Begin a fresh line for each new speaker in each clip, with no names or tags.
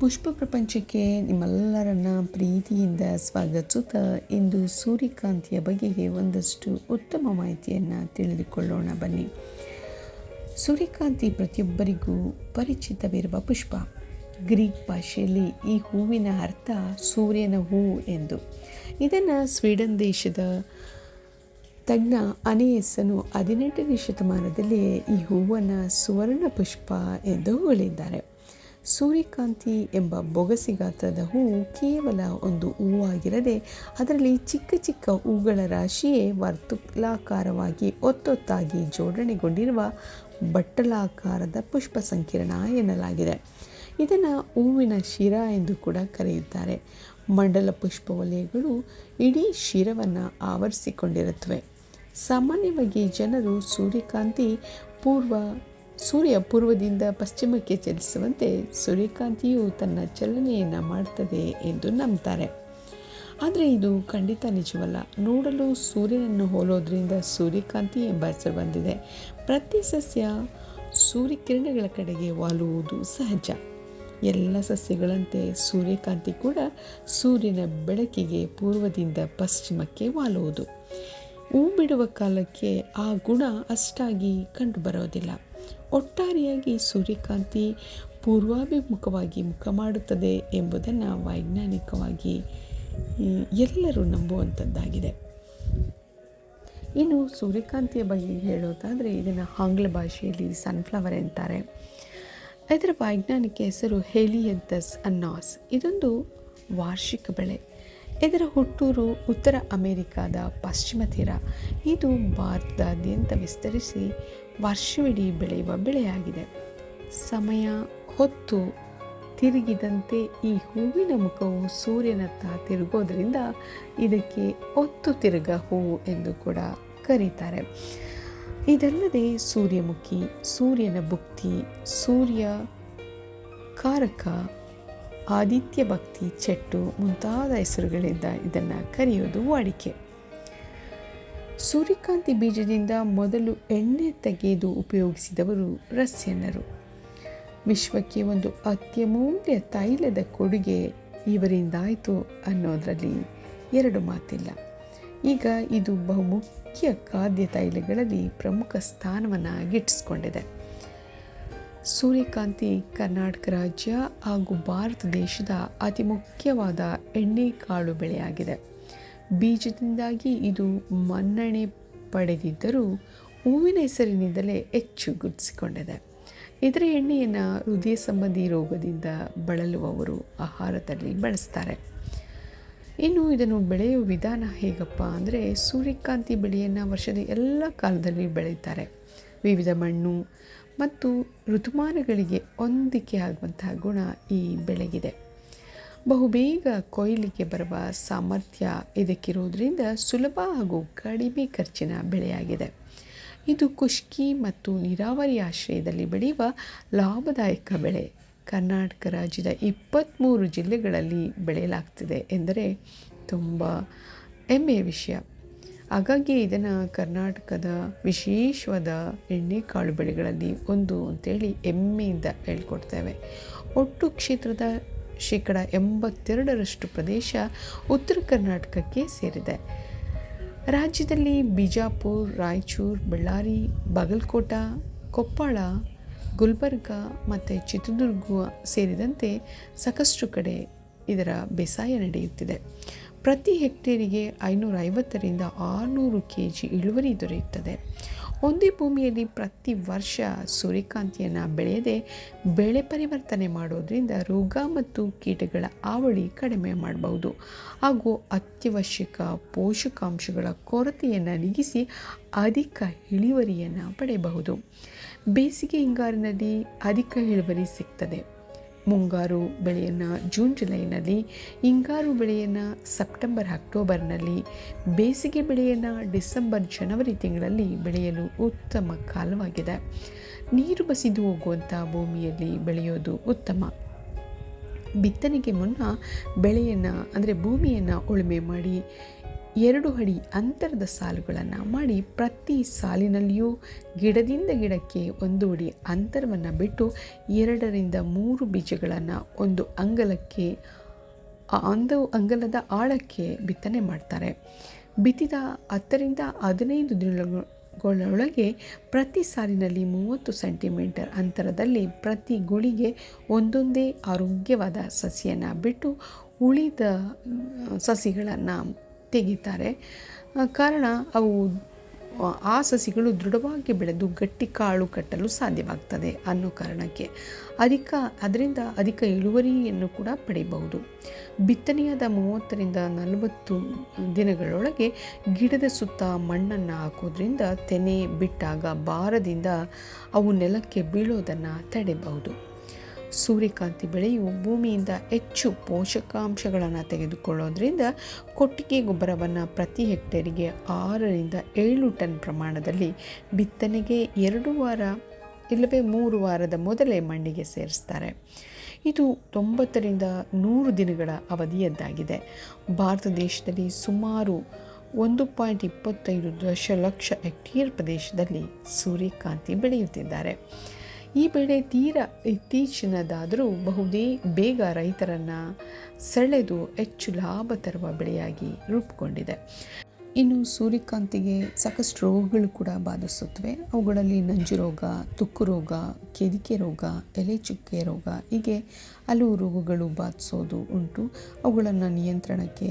ಪುಷ್ಪ ಪ್ರಪಂಚಕ್ಕೆ ನಿಮ್ಮೆಲ್ಲರನ್ನ ಪ್ರೀತಿಯಿಂದ ಸ್ವಾಗತಿಸುತ್ತಾ ಇಂದು ಸೂರ್ಯಕಾಂತಿಯ ಬಗೆಗೆ ಒಂದಷ್ಟು ಉತ್ತಮ ಮಾಹಿತಿಯನ್ನು ತಿಳಿದುಕೊಳ್ಳೋಣ ಬನ್ನಿ. ಸೂರ್ಯಕಾಂತಿ ಪ್ರತಿಯೊಬ್ಬರಿಗೂ ಪರಿಚಿತವಿರುವ ಪುಷ್ಪ. ಗ್ರೀಕ್ ಭಾಷೆಯಲ್ಲಿ ಈ ಹೂವಿನ ಅರ್ಥ ಸೂರ್ಯನ ಹೂವು ಎಂದು. ಇದನ್ನು ಸ್ವೀಡನ್ ದೇಶದ ತಜ್ಞ ಅನೇಸನು ಹದಿನೆಂಟನೇ ಶತಮಾನದಲ್ಲಿ ಈ ಹೂವನ್ನು ಸುವರ್ಣ ಪುಷ್ಪ ಎಂದು ಹೇಳಿದ್ದಾರೆ. ಸೂರ್ಯಕಾಂತಿ ಎಂಬ ಬೊಗಸಿ ಗಾತ್ರದ ಹೂವು ಕೇವಲ ಒಂದು ಹೂವಾಗಿರದೆ ಅದರಲ್ಲಿ ಚಿಕ್ಕ ಚಿಕ್ಕ ಹೂಗಳ ರಾಶಿಯೇ ವರ್ತುಲಾಕಾರವಾಗಿ ಒತ್ತೊತ್ತಾಗಿ ಜೋಡಣೆಗೊಂಡಿರುವ ಬಟ್ಟಲಾಕಾರದ ಪುಷ್ಪ ಸಂಕಿರಣ ಎನ್ನಲಾಗಿದೆ. ಇದನ್ನು ಹೂವಿನ ಶಿರ ಎಂದು ಕೂಡ ಕರೆಯುತ್ತಾರೆ. ಮಂಡಲ ಪುಷ್ಪ ವಲಯಗಳು ಇಡೀ ಶಿರವನ್ನು ಆವರಿಸಿಕೊಂಡಿರುತ್ತವೆ. ಸಾಮಾನ್ಯವಾಗಿ ಜನರು ಸೂರ್ಯಕಾಂತಿ ಪೂರ್ವ ಸೂರ್ಯ ಪೂರ್ವದಿಂದ ಪಶ್ಚಿಮಕ್ಕೆ ಚಲಿಸುವಂತೆ ಸೂರ್ಯಕಾಂತಿಯು ತನ್ನ ಚಲನೆಯನ್ನು ಮಾಡ್ತದೆ ಎಂದು ನಂಬ್ತಾರೆ. ಆದರೆ ಇದು ಖಂಡಿತ ನಿಜವಲ್ಲ. ನೋಡಲು ಸೂರ್ಯನನ್ನು ಹೋಲೋದ್ರಿಂದ ಸೂರ್ಯಕಾಂತಿ ಎಂಬ ಹೆಸರು ಬಂದಿದೆ. ಪ್ರತಿ ಸಸ್ಯ ಸೂರ್ಯಕಿರಣಗಳ ಕಡೆಗೆ ವಾಲುವುದು ಸಹಜ. ಎಲ್ಲ ಸಸ್ಯಗಳಂತೆ ಸೂರ್ಯಕಾಂತಿ ಕೂಡ ಸೂರ್ಯನ ಬೆಳಕಿಗೆ ಪೂರ್ವದಿಂದ ಪಶ್ಚಿಮಕ್ಕೆ ವಾಲುವುದು. ಹೂ ಬಿಡುವ ಕಾಲಕ್ಕೆ ಆ ಗುಣ ಅಷ್ಟಾಗಿ ಕಂಡುಬರೋದಿಲ್ಲ. ಒಟ್ಟಾರೆಯಾಗಿ ಸೂರ್ಯಕಾಂತಿ ಪೂರ್ವಾಭಿಮುಖವಾಗಿ ಮುಖ ಮಾಡುತ್ತದೆ ಎಂಬುದನ್ನು ವೈಜ್ಞಾನಿಕವಾಗಿ ಎಲ್ಲರೂ ನಂಬುವಂಥದ್ದಾಗಿದೆ. ಇನ್ನು ಸೂರ್ಯಕಾಂತಿಯ ಬಗ್ಗೆ ಹೇಳೋದಾದರೆ ಇದನ್ನು ಆಂಗ್ಲ ಭಾಷೆಯಲ್ಲಿ ಸನ್ಫ್ಲವರ್ ಅಂತಾರೆ. ಇದರ ವೈಜ್ಞಾನಿಕ ಹೆಸರು ಹೇಲಿಯಂತಸ್ ಅನ್ನಾಸ್. ಇದೊಂದು ವಾರ್ಷಿಕ ಬೆಳೆ. ಇದರ ಹುಟ್ಟೂರು ಉತ್ತರ ಅಮೆರಿಕಾದ ಪಶ್ಚಿಮ ತೀರ. ಇದು ಭಾರತದಾದ್ಯಂತ ವಿಸ್ತರಿಸಿ ವರ್ಷವಿಡೀ ಬೆಳೆಯುವ ಬೆಳೆಯಾಗಿದೆ. ಸಮಯ ಹೊತ್ತು ತಿರುಗಿದಂತೆ ಈ ಹೂವಿನ ಮುಖವು ಸೂರ್ಯನತ್ತ ತಿರುಗೋದರಿಂದ ಇದಕ್ಕೆ ಒತ್ತು ತಿರುಗ ಹೂವು ಎಂದು ಕೂಡ ಕರೀತಾರೆ. ಇದಲ್ಲದೆ ಸೂರ್ಯಮುಖಿ, ಸೂರ್ಯನ ಭುಕ್ತಿ, ಸೂರ್ಯ ಕಾರಕ, ಆದಿತ್ಯ ಭಕ್ತಿ, ಚೆಟ್ಟು ಮುಂತಾದ ಹೆಸರುಗಳಿಂದ ಇದನ್ನು ಕರೆಯೋದು ವಾಡಿಕೆ. ಸೂರ್ಯಕಾಂತಿ ಬೀಜದಿಂದ ಮೊದಲು ಎಣ್ಣೆ ತೆಗೆದು ಉಪಯೋಗಿಸಿದವರು ರಸ್ಯನರು. ವಿಶ್ವಕ್ಕೆ ಒಂದು ಅತ್ಯಮೂಲ್ಯ ತೈಲದ ಕೊಡುಗೆ ಇವರಿಂದಾಯಿತು ಅನ್ನೋದರಲ್ಲಿ ಎರಡು ಮಾತಿಲ್ಲ. ಈಗ ಇದು ಬಹುಮುಖ್ಯ ಖಾದ್ಯ ತೈಲಗಳಲ್ಲಿ ಪ್ರಮುಖ ಸ್ಥಾನವನ್ನು ಗಿಟ್ಟಿಸ್ಕೊಂಡಿದೆ ಸೂರ್ಯಕಾಂತಿ ಕರ್ನಾಟಕ ರಾಜ್ಯ ಹಾಗೂ ಭಾರತ ದೇಶದ ಅತಿ ಮುಖ್ಯವಾದ ಎಣ್ಣೆ ಕಾಳು ಬೆಳೆಯಾಗಿದೆ. ಬೀಜದಿಂದಾಗಿ ಇದು ಮನ್ನಣೆ ಪಡೆದಿದ್ದರೂ ಹೂವಿನ ಹೆಸರಿನಿಂದಲೇ ಹೆಚ್ಚು ಗುರುತಿಸಿಕೊಂಡಿದೆ ಇದರ ಎಣ್ಣೆಯನ್ನು ಹೃದಯ ಸಂಬಂಧಿ ರೋಗದಿಂದ ಬಳಲುವವರು ಆಹಾರದಲ್ಲಿ ಬಳಸ್ತಾರೆ. ಇನ್ನು ಇದನ್ನು ಬೆಳೆಯುವ ವಿಧಾನ ಹೇಗಪ್ಪ ಅಂದರೆ ಸೂರ್ಯಕಾಂತಿ ಬೆಳೆಯನ್ನು ವರ್ಷದ ಎಲ್ಲ ಕಾಲದಲ್ಲಿ ಬೆಳೀತಾರೆ. ವಿವಿಧ ಮಣ್ಣು ಮತ್ತು ಋತುಮಾನಗಳಿಗೆ ಹೊಂದಿಕೆ ಆಗುವಂತಹ ಗುಣ ಈ ಬೆಳೆಗಿದೆ. ಬಹುಬೇಗ ಕೊಯ್ಲಿಗೆ ಬರುವ ಸಾಮರ್ಥ್ಯ ಇದಕ್ಕಿರೋದರಿಂದ ಸುಲಭ ಹಾಗೂ ಕಡಿಮೆ ಖರ್ಚಿನ ಬೆಳೆಯಾಗಿದೆ. ಇದು ಖುಷ್ಕಿ ಮತ್ತು ನೀರಾವರಿ ಆಶ್ರಯದಲ್ಲಿ ಬೆಳೆಯುವ ಲಾಭದಾಯಕ ಬೆಳೆ. ಕರ್ನಾಟಕ ರಾಜ್ಯದ ಇಪ್ಪತ್ತ್ಮೂರು ಜಿಲ್ಲೆಗಳಲ್ಲಿ ಬೆಳೆಯಲಾಗ್ತಿದೆ ಎಂದರೆ ತುಂಬ ಹೆಮ್ಮೆಯ ವಿಷಯ. ಹಾಗಾಗಿ ಇದನ್ನು ಕರ್ನಾಟಕದ ವಿಶೇಷವಾದ ಎಣ್ಣೆಕಾಳು ಬೆಳೆಗಳಲ್ಲಿ ಒಂದು ಅಂತೇಳಿ ಹೆಮ್ಮೆಯಿಂದ ಹೇಳ್ಕೊಡ್ತೇವೆ. ಒಟ್ಟು ಕ್ಷೇತ್ರದ ಶೇಕಡ ಎಂಬತ್ತೆರಡರಷ್ಟು ಪ್ರದೇಶ ಉತ್ತರ ಕರ್ನಾಟಕಕ್ಕೆ ಸೇರಿದೆ. ರಾಜ್ಯದಲ್ಲಿ ಬಿಜಾಪುರ, ರಾಯಚೂರು, ಬಳ್ಳಾರಿ, ಬಾಗಲಕೋಟ, ಕೊಪ್ಪಳ, ಗುಲ್ಬರ್ಗ ಮತ್ತು ಚಿತ್ರದುರ್ಗ ಸೇರಿದಂತೆ ಸಾಕಷ್ಟು ಕಡೆ ಇದರ ಬೇಸಾಯ ನಡೆಯುತ್ತಿದೆ. ಪ್ರತಿ ಹೆಕ್ಟೇರಿಗೆ ಐನೂರ ಐವತ್ತರಿಂದ ಆರುನೂರು ಕೆ ಜಿ ಇಳುವರಿ ದೊರೆಯುತ್ತದೆ. ಒಂದೇ ಭೂಮಿಯಲ್ಲಿ ಪ್ರತಿ ವರ್ಷ ಸೂರ್ಯಕಾಂತಿಯನ್ನು ಬೆಳೆಯದೆ ಬೆಳೆ ಪರಿವರ್ತನೆ ಮಾಡೋದರಿಂದ ರೋಗ ಮತ್ತು ಕೀಟಗಳ ಹಾವಳಿ ಕಡಿಮೆ ಮಾಡಬಹುದು. ಹಾಗೂ ಅತ್ಯವಶ್ಯಕ ಪೋಷಕಾಂಶಗಳ ಕೊರತೆಯನ್ನು ನೀಗಿಸಿ ಅಧಿಕ ಇಳುವರಿಯನ್ನು ಪಡೆಯಬಹುದು. ಬೇಸಿಗೆ ಹಿಂಗಾರಿನಲ್ಲಿ ಅಧಿಕ ಇಳುವರಿ ಸಿಗ್ತದೆ. ಮುಂಗಾರು ಬೆಳೆಯನ್ನು ಜೂನ್ ಜುಲೈನಲ್ಲಿ ಹಿಂಗಾರು ಬೆಳೆಯನ್ನು ಸೆಪ್ಟೆಂಬರ್ ಅಕ್ಟೋಬರ್ನಲ್ಲಿ ಬೇಸಿಗೆ ಬೆಳೆಯನ್ನು ಡಿಸೆಂಬರ್ ಜನವರಿ ತಿಂಗಳಲ್ಲಿ ಬೆಳೆಯಲು ಉತ್ತಮ ಕಾಲವಾಗಿದೆ. ನೀರು ಬಸಿದು ಹೋಗುವಂಥ ಭೂಮಿಯಲ್ಲಿ ಬೆಳೆಯೋದು ಉತ್ತಮ. ಬಿತ್ತನೆಗೆ ಮುನ್ನ ಬೆಳೆಯನ್ನು, ಅಂದರೆ ಭೂಮಿಯನ್ನು ಉಳುಮೆ ಮಾಡಿ ಎರಡು ಅಡಿ ಅಂತರದ ಸಾಲುಗಳನ್ನು ಮಾಡಿ ಪ್ರತಿ ಸಾಲಿನಲ್ಲಿಯೂ ಗಿಡದಿಂದ ಗಿಡಕ್ಕೆ ಒಂದು ಅಡಿ ಅಂತರವನ್ನು ಬಿಟ್ಟು ಎರಡರಿಂದ ಮೂರು ಬೀಜಗಳನ್ನು ಒಂದು ಅಂಗಲಕ್ಕೆ ಒಂದು ಅಂಗಲದ ಆಳಕ್ಕೆ ಬಿತ್ತನೆ ಮಾಡ್ತಾರೆ. ಬಿತ್ತಿದ ಹತ್ತರಿಂದ ಹದಿನೈದು ದಿನಗಳೊಳಗೆ ಪ್ರತಿ ಸಾಲಿನಲ್ಲಿ ಮೂವತ್ತು ಸೆಂಟಿಮೀಟರ್ ಅಂತರದಲ್ಲಿ ಪ್ರತಿ ಗುಳಿಗೆ ಒಂದೊಂದೇ ಆರೋಗ್ಯವಾದ ಸಸಿಯನ್ನು ಬಿಟ್ಟು ಉಳಿದ ಸಸಿಗಳನ್ನು ತೆಗಿತಾರೆ. ಕಾರಣ ಅವು, ಆ ಸಸಿಗಳು ದೃಢವಾಗಿ ಬೆಳೆದು ಗಟ್ಟಿ ಕಾಳು ಕಟ್ಟಲು ಸಾಧ್ಯವಾಗ್ತದೆ ಅನ್ನೋ ಕಾರಣಕ್ಕೆ ಅಧಿಕ, ಅದರಿಂದ ಅಧಿಕ ಇಳುವರಿಯನ್ನು ಕೂಡ ಪಡೆಯಬಹುದು. ಬಿತ್ತನೆಯಾದ ಮೂವತ್ತರಿಂದ ನಲವತ್ತು ದಿನಗಳೊಳಗೆ ಗಿಡದ ಸುತ್ತ ಮಣ್ಣನ್ನು ಹಾಕೋದ್ರಿಂದ ತೆನೆ ಬಿಟ್ಟಾಗ ಭಾರದಿಂದ ಅವು ನೆಲಕ್ಕೆ ಬೀಳೋದನ್ನು ತಡೆಯಬಹುದು. ಸೂರ್ಯಕಾಂತಿ ಬೆಳೆಯು ಭೂಮಿಯಿಂದ ಹೆಚ್ಚು ಪೋಷಕಾಂಶಗಳನ್ನು ತೆಗೆದುಕೊಳ್ಳೋದ್ರಿಂದ ಕೊಟ್ಟಿಗೆ ಗೊಬ್ಬರವನ್ನು ಪ್ರತಿ ಹೆಕ್ಟೇರಿಗೆ ಆರರಿಂದ ಏಳು ಟನ್ ಪ್ರಮಾಣದಲ್ಲಿ ಬಿತ್ತನೆಗೆ ಎರಡು ವಾರ ಇಲ್ಲವೇ ಮೂರು ವಾರದ ಮೊದಲೇ ಮಣ್ಣಿಗೆ ಸೇರಿಸ್ತಾರೆ. ಇದು ತೊಂಬತ್ತರಿಂದ ನೂರು ದಿನಗಳ ಅವಧಿಯದ್ದಾಗಿದೆ. ಭಾರತ ದೇಶದಲ್ಲಿ ಸುಮಾರು ಒಂದು ಪಾಯಿಂಟ್ ಇಪ್ಪತ್ತೈದು ದಶಲಕ್ಷ ಹೆಕ್ಟೇರ್ ಪ್ರದೇಶದಲ್ಲಿ ಸೂರ್ಯಕಾಂತಿ ಬೆಳೆಯುತ್ತಿದ್ದಾರೆ. ಈ ಬೆಳೆ ತೀರ ಇತ್ತೀಚಿನದಾದರೂ ಬಹುದೇ ಬೇಗ ರೈತರನ್ನು ಸೆಳೆದು ಹೆಚ್ಚು ಲಾಭ ತರುವ ಬೆಳೆಯಾಗಿ ರೂಪುಗೊಂಡಿದೆ. ಇನ್ನು ಸೂರ್ಯಕಾಂತಿಗೆ ಸಾಕಷ್ಟು ರೋಗಗಳು ಕೂಡ ಬಾಧಿಸುತ್ತವೆ. ಅವುಗಳಲ್ಲಿ ನಂಜು ರೋಗ, ತುಕ್ಕು ರೋಗ, ಕೆದಿಕೆ ರೋಗ, ಎಲೆ ಚುಕ್ಕೆ ರೋಗ ಹೀಗೆ ಹಲವು ರೋಗಗಳು ಬಾಧಿಸೋದು ಉಂಟು. ಅವುಗಳನ್ನು ನಿಯಂತ್ರಣಕ್ಕೆ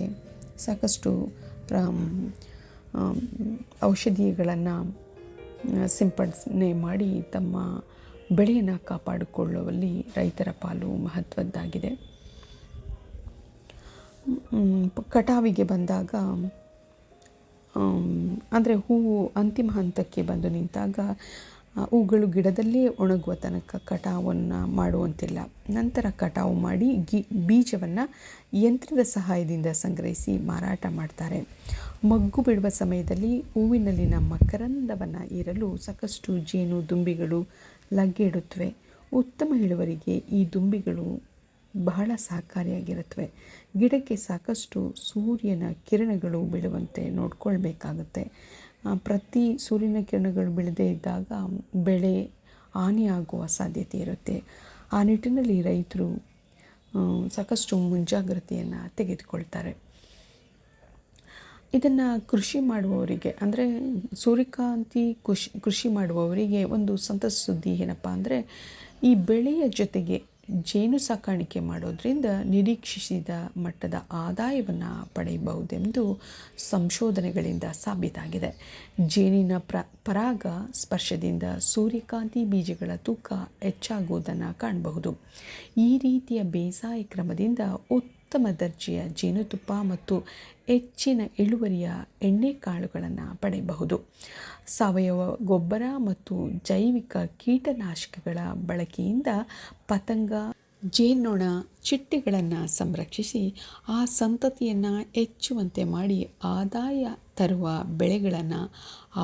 ಸಾಕಷ್ಟು ಔಷಧಿಗಳನ್ನು ಸಿಂಪಡಣೆ ಮಾಡಿ ತಮ್ಮ ಬೆಳೆಯನ್ನು ಕಾಪಾಡಿಕೊಳ್ಳುವಲ್ಲಿ ರೈತರ ಪಾಲು ಮಹತ್ವದ್ದಾಗಿದೆ. ಕಟಾವಿಗೆ ಬಂದಾಗ ಅಂದರೆ ಹೂವು ಅಂತಿಮ ಹಂತಕ್ಕೆ ಬಂದು ನಿಂತಾಗ ಹೂಗಳು ಗಿಡದಲ್ಲೇ ಒಣಗುವ ತನಕ ಕಟಾವನ್ನು ಮಾಡುವಂತಿಲ್ಲ. ನಂತರ ಕಟಾವು ಮಾಡಿ ಗಿ, ಬೀಜವನ್ನು ಯಂತ್ರದ ಸಹಾಯದಿಂದ ಸಂಗ್ರಹಿಸಿ ಮಾರಾಟ ಮಾಡ್ತಾರೆ. ಮಗ್ಗು ಬಿಡುವ ಸಮಯದಲ್ಲಿ ಹೂವಿನಲ್ಲಿನ ಮಕರಂದವನ್ನು ಇರಲು ಸಾಕಷ್ಟು ಜೇನು, ದುಂಬಿಗಳು ಲಗ್ಗೆಡುತ್ತವೆ ಉತ್ತಮ ಇಳುವರಿಗೆ ಈ ದುಂಬಿಗಳು ಬಹಳ ಸಹಕಾರಿಯಾಗಿರುತ್ತವೆ. ಗಿಡಕ್ಕೆ ಸಾಕಷ್ಟು ಸೂರ್ಯನ ಕಿರಣಗಳು ಬೀಳುವಂತೆ ನೋಡ್ಕೊಳ್ಬೇಕಾಗುತ್ತೆ. ಪ್ರತಿ ಸೂರ್ಯನ ಕಿರಣಗಳು ಬೀಳದೇ ಇದ್ದಾಗ ಬೆಳೆ ಹಾನಿಯಾಗುವ ಸಾಧ್ಯತೆ ಇರುತ್ತೆ. ಆ ನಿಟ್ಟಿನಲ್ಲಿ ರೈತರು ಸಾಕಷ್ಟು ಮುಂಜಾಗ್ರತೆಯನ್ನು ತೆಗೆದುಕೊಳ್ತಾರೆ. ಇದನ್ನು ಕೃಷಿ ಮಾಡುವವರಿಗೆ, ಅಂದರೆ ಸೂರ್ಯಕಾಂತಿ ಕೃಷಿ ಕೃಷಿ ಮಾಡುವವರಿಗೆ ಒಂದು ಸಂತಸ ಸುದ್ದಿ ಏನಪ್ಪ ಅಂದರೆ, ಈ ಬೆಳೆಯ ಜೊತೆಗೆ ಜೇನು ಸಾಕಾಣಿಕೆ ಮಾಡೋದರಿಂದ ನಿರೀಕ್ಷಿಸಿದ ಮಟ್ಟದ ಆದಾಯವನ್ನು ಪಡೆಯಬಹುದೆಂದು ಸಂಶೋಧನೆಗಳಿಂದ ಸಾಬೀತಾಗಿದೆ. ಜೇನಿನ ಪ್ರ, ಪರಾಗ ಸ್ಪರ್ಶದಿಂದ ಸೂರ್ಯಕಾಂತಿ ಬೀಜಗಳ ತೂಕ ಹೆಚ್ಚಾಗುವುದನ್ನು ಕಾಣಬಹುದು. ಈ ರೀತಿಯ ಬೇಸಾಯ ಕ್ರಮದಿಂದ ಉತ್ತಮ ದರ್ಜೆಯ ಜೇನುತುಪ್ಪ ಮತ್ತು ಹೆಚ್ಚಿನ ಇಳುವರಿಯ ಎಣ್ಣೆಕಾಳುಗಳನ್ನು ಪಡೆಯಬಹುದು. ಸಾವಯವ ಗೊಬ್ಬರ ಮತ್ತು ಜೈವಿಕ ಕೀಟನಾಶಕಗಳ ಬಳಕೆಯಿಂದ ಪತಂಗ, ಜೇನ್ನೊಣ ಚಿಟ್ಟೆಗಳನ್ನು ಸಂರಕ್ಷಿಸಿ ಆ ಸಂತತಿಯನ್ನು ಹೆಚ್ಚುವಂತೆ ಮಾಡಿ ಆದಾಯ ತರುವ ಬೆಳೆಗಳನ್ನು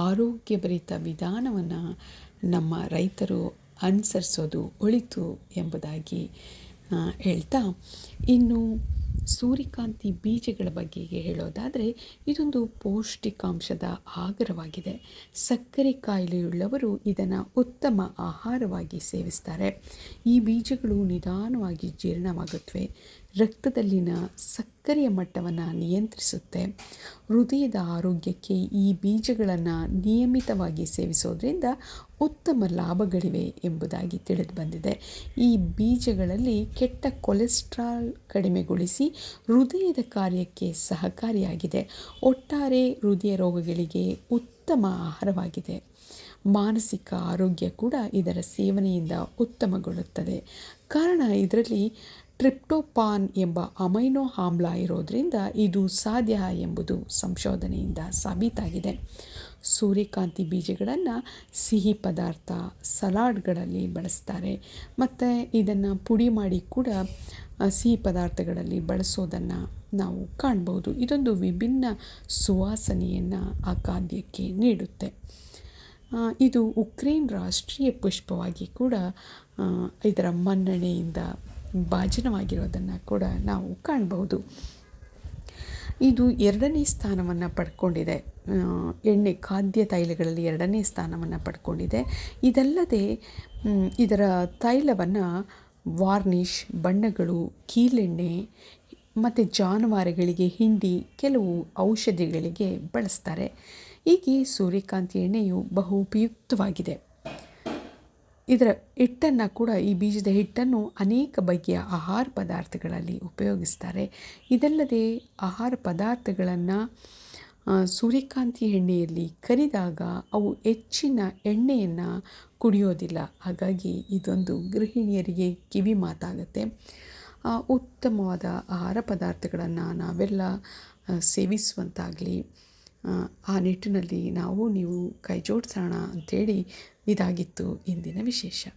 ಆರೋಗ್ಯಭರಿತ ವಿಧಾನವನ್ನು ನಮ್ಮ ರೈತರು ಅನುಸರಿಸೋದು ಒಳಿತು ಎಂಬುದಾಗಿ ಹೇಳ್ತಾ, ಇನ್ನು ಸೂರ್ಯಕಾಂತಿ ಬೀಜಗಳ ಬಗ್ಗೆ ಹೇಳೋದಾದರೆ, ಇದೊಂದು ಪೌಷ್ಟಿಕಾಂಶದ ಆಗರವಾಗಿದೆ ಸಕ್ಕರೆ ಕಾಯಿಲೆಯುಳ್ಳವರು ಇದನ್ನು ಉತ್ತಮ ಆಹಾರವಾಗಿ ಸೇವಿಸ್ತಾರೆ. ಈ ಬೀಜಗಳು ನಿಧಾನವಾಗಿ ಜೀರ್ಣವಾಗುತ್ತವೆ. ರಕ್ತದಲ್ಲಿನ ಸಕ್ಕರೆಯ ಮಟ್ಟವನ್ನು ನಿಯಂತ್ರಿಸುತ್ತೆ. ಹೃದಯದ ಆರೋಗ್ಯಕ್ಕೆ ಈ ಬೀಜಗಳನ್ನು ನಿಯಮಿತವಾಗಿ ಸೇವಿಸೋದ್ರಿಂದ ಉತ್ತಮ ಲಾಭಗಳಿವೆ ಎಂಬುದಾಗಿ ತಿಳಿದು ಬಂದಿದೆ. ಈ ಬೀಜಗಳಲ್ಲಿ ಕೆಟ್ಟ ಕೊಲೆಸ್ಟ್ರಾಲ್ ಕಡಿಮೆಗೊಳಿಸಿ ಹೃದಯದ ಕಾರ್ಯಕ್ಕೆ ಸಹಕಾರಿಯಾಗಿದೆ. ಒಟ್ಟಾರೆ ಹೃದಯ ರೋಗಗಳಿಗೆ ಉತ್ತಮ ಆಹಾರವಾಗಿದೆ. ಮಾನಸಿಕ ಆರೋಗ್ಯ ಕೂಡ ಇದರ ಸೇವನೆಯಿಂದ ಉತ್ತಮಗೊಳ್ಳುತ್ತದೆ. ಕಾರಣ ಇದರಲ್ಲಿ ಟ್ರಿಪ್ಟೋಪಾನ್ ಎಂಬ ಅಮೈನೋ ಆಮ್ಲ ಇರೋದರಿಂದ ಇದು ಸಾಧ್ಯ ಎಂಬುದು ಸಂಶೋಧನೆಯಿಂದ ಸಾಬೀತಾಗಿದೆ. ಸೂರ್ಯಕಾಂತಿ ಬೀಜಗಳನ್ನು ಸಿಹಿ ಪದಾರ್ಥ, ಸಲಾಡ್ಗಳಲ್ಲಿ ಬಳಸ್ತಾರೆ. ಮತ್ತು ಇದನ್ನು ಪುಡಿ ಮಾಡಿ ಕೂಡ ಸಿಹಿ ಪದಾರ್ಥಗಳಲ್ಲಿ ಬಳಸೋದನ್ನು ನಾವು ಕಾಣ್ಬೋದು. ಇದೊಂದು ವಿಭಿನ್ನ ಸುವಾಸನೆಯನ್ನು ಆ ಖಾದ್ಯಕ್ಕೆ ನೀಡುತ್ತೆ. ಇದು ಉಕ್ರೇನ್ ರಾಷ್ಟ್ರೀಯ ಪುಷ್ಪವಾಗಿ ಕೂಡ ಇದರ ಮನ್ನಣೆಯಿಂದ ಭಾಜನವಾಗಿರೋದನ್ನು ಕೂಡ ನಾವು ಕಾಣಬಹುದು. ಇದು ಎರಡನೇ ಸ್ಥಾನವನ್ನು ಪಡ್ಕೊಂಡಿದೆ. ಎಣ್ಣೆ ಖಾದ್ಯ ತೈಲಗಳಲ್ಲಿ ಎರಡನೇ ಸ್ಥಾನವನ್ನು ಪಡ್ಕೊಂಡಿದೆ. ಇದಲ್ಲದೆ ಇದರ ತೈಲವನ್ನು ವಾರ್ನಿಷ್, ಬಣ್ಣಗಳು, ಕೀಲೆಣ್ಣೆ ಮತ್ತು ಜಾನುವಾರುಗಳಿಗೆ ಹಿಂಡಿ ಕೆಲವು ಔಷಧಿಗಳಿಗೆ ಬಳಸ್ತಾರೆ. ಹೀಗೆ ಸೂರ್ಯಕಾಂತಿ ಎಣ್ಣೆಯು ಬಹು ಉಪಯುಕ್ತವಾಗಿದೆ. ಇದರ ಹಿಟ್ಟನ್ನು ಕೂಡ ಈ ಬೀಜದ ಹಿಟ್ಟನ್ನು ಅನೇಕ ಬಗೆಯ ಆಹಾರ ಪದಾರ್ಥಗಳಲ್ಲಿ ಉಪಯೋಗಿಸ್ತಾರೆ. ಇದಲ್ಲದೆ ಆಹಾರ ಪದಾರ್ಥಗಳನ್ನು ಸೂರ್ಯಕಾಂತಿ ಎಣ್ಣೆಯಲ್ಲಿ ಕರಿದಾಗ ಅವು ಹೆಚ್ಚಿನ ಎಣ್ಣೆಯನ್ನು ಕುಡಿಯೋದಿಲ್ಲ. ಹಾಗಾಗಿ ಇದೊಂದು ಗೃಹಿಣಿಯರಿಗೆ ಕಿವಿ ಮಾತಾಗುತ್ತೆ. ಉತ್ತಮವಾದ ಆಹಾರ ಪದಾರ್ಥಗಳನ್ನು ನಾವೆಲ್ಲ ಸೇವಿಸುವಂತಾಗಲಿ. ಆ ನಿಟ್ಟಿನಲ್ಲಿ ನಾವು, ನೀವು ಕೈ ಜೋಡಿಸೋಣ ಅಂಥೇಳಿ ಇದಾಗಿತ್ತು ಇಂದಿನ ವಿಶೇಷ.